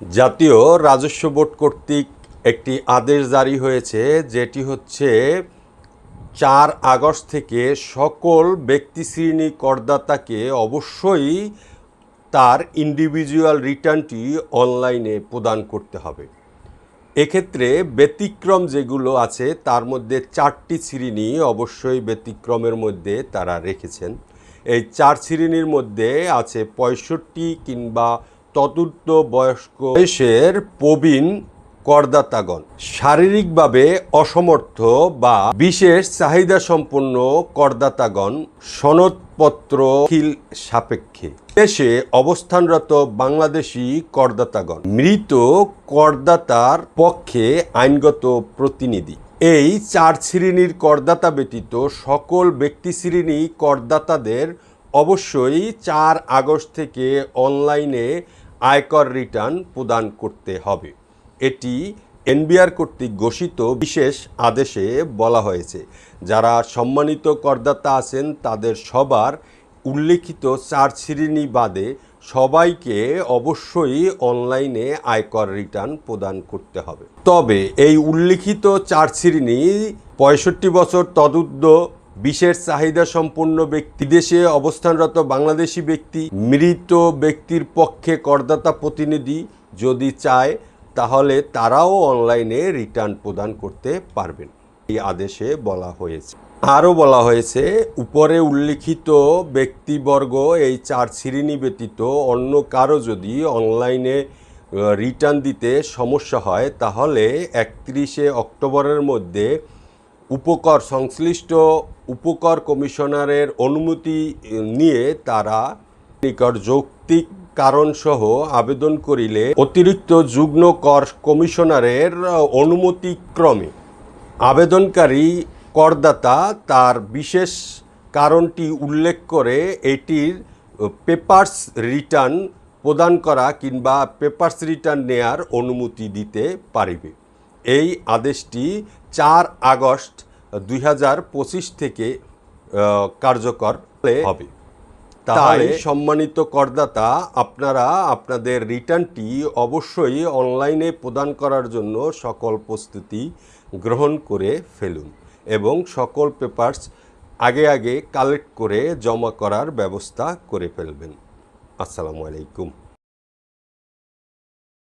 জাতীয় রাজস্ব বোর্ড কর্তৃক একটি আদেশ জারি হয়েছে, যেটি হচ্ছে চার আগস্ট থেকে সকল ব্যক্তি শ্রেণি করদাতাকে অবশ্যই তার ইন্ডিভিজুয়াল রিটার্নটি অনলাইনে প্রদান করতে হবে। এক্ষেত্রে ব্যতিক্রম যেগুলো আছে, তার মধ্যে চারটি শ্রেণি অবশ্যই ব্যতিক্রমের মধ্যে তারা রেখেছেন। এই চার শ্রেণির মধ্যে আছে পঁয়ষট্টি কিংবা তদুর্ধ বয়স্ক বয়সের প্রবীণ করদাতাগণ শারীরিকভাবে অসমর্থ বা বিশেষ চাহিদা সম্পন্ন করদাতাগণ সনদপত্র খিল সাপেক্ষে দেশে অবস্থানরত বাংলাদেশি করদাতাগণ মৃত করদাতার পক্ষে আইনগত প্রতিনিধি। এই চার শ্রেণির করদাতা ব্যতীত সকল ব্যক্তি শ্রেণি করদাতাদের অবশ্যই চার আগস্ট থেকে অনলাইনে আয়কর রিটার্ন প্রদান করতে হবে। এটি এনবিআর কর্তৃক ঘোষিত বিশেষ আদেশে বলা হয়েছে। যারা সম্মানিত করদাতা আছেন, তাদের সবার উল্লেখিত চার শ্রেণি বাদে সবাইকে অবশ্যই অনলাইনে আয়কর রিটার্ন প্রদান করতে হবে। তবে এই উল্লেখিত চার শ্রেণি পঁয়ষট্টি বছর তদুর্ধ বিশেষ চাহিদা সম্পন্ন ব্যক্তি। দেশে অবস্থানরত বাংলাদেশি ব্যক্তি, মৃত ব্যক্তির পক্ষে করদাতা প্রতিনিধি যদি চায়, তাহলে তারাও অনলাইনে রিটার্ন প্রদান করতে পারবেন। এই আদেশে বলা হয়েছে। আরও বলা হয়েছে, উপরে উল্লিখিত ব্যক্তিবর্গ এই চার শ্রেণি ব্যতীত অন্য কারও যদি অনলাইনে রিটার্ন দিতে সমস্যা হয়, তাহলে একত্রিশে অক্টোবরের মধ্যে উপকর সংশ্লিষ্ট উপকর কমিশনারের অনুমতি নিয়ে তারা নিকট যৌক্তিক কারণসহ আবেদন করিলে অতিরিক্ত যুগ্ম কর কমিশনারের অনুমতিক্রমে আবেদনকারী করদাতা তার বিশেষ কারণটি উল্লেখ করে এটির পেপার্স রিটার্ন প্রদান করা কিংবা পেপার্স রিটার্ন নেয়ার অনুমতি দিতে পারিবে। এই আদেশটি চার আগস্ট দুই হাজার পঁচিশ থেকে কার্যকর হবে। তাই সম্মানিত করদাতা আপনারা আপনাদের রিটার্নটি অবশ্যই অনলাইনে প্রদান করার জন্য সকল প্রস্তুতি গ্রহণ করে ফেলুন এবং সকল পেপারস আগে আগে কালেক্ট করে জমা করার ব্যবস্থা করে ফেলবেন। আসসালামু আলাইকুম।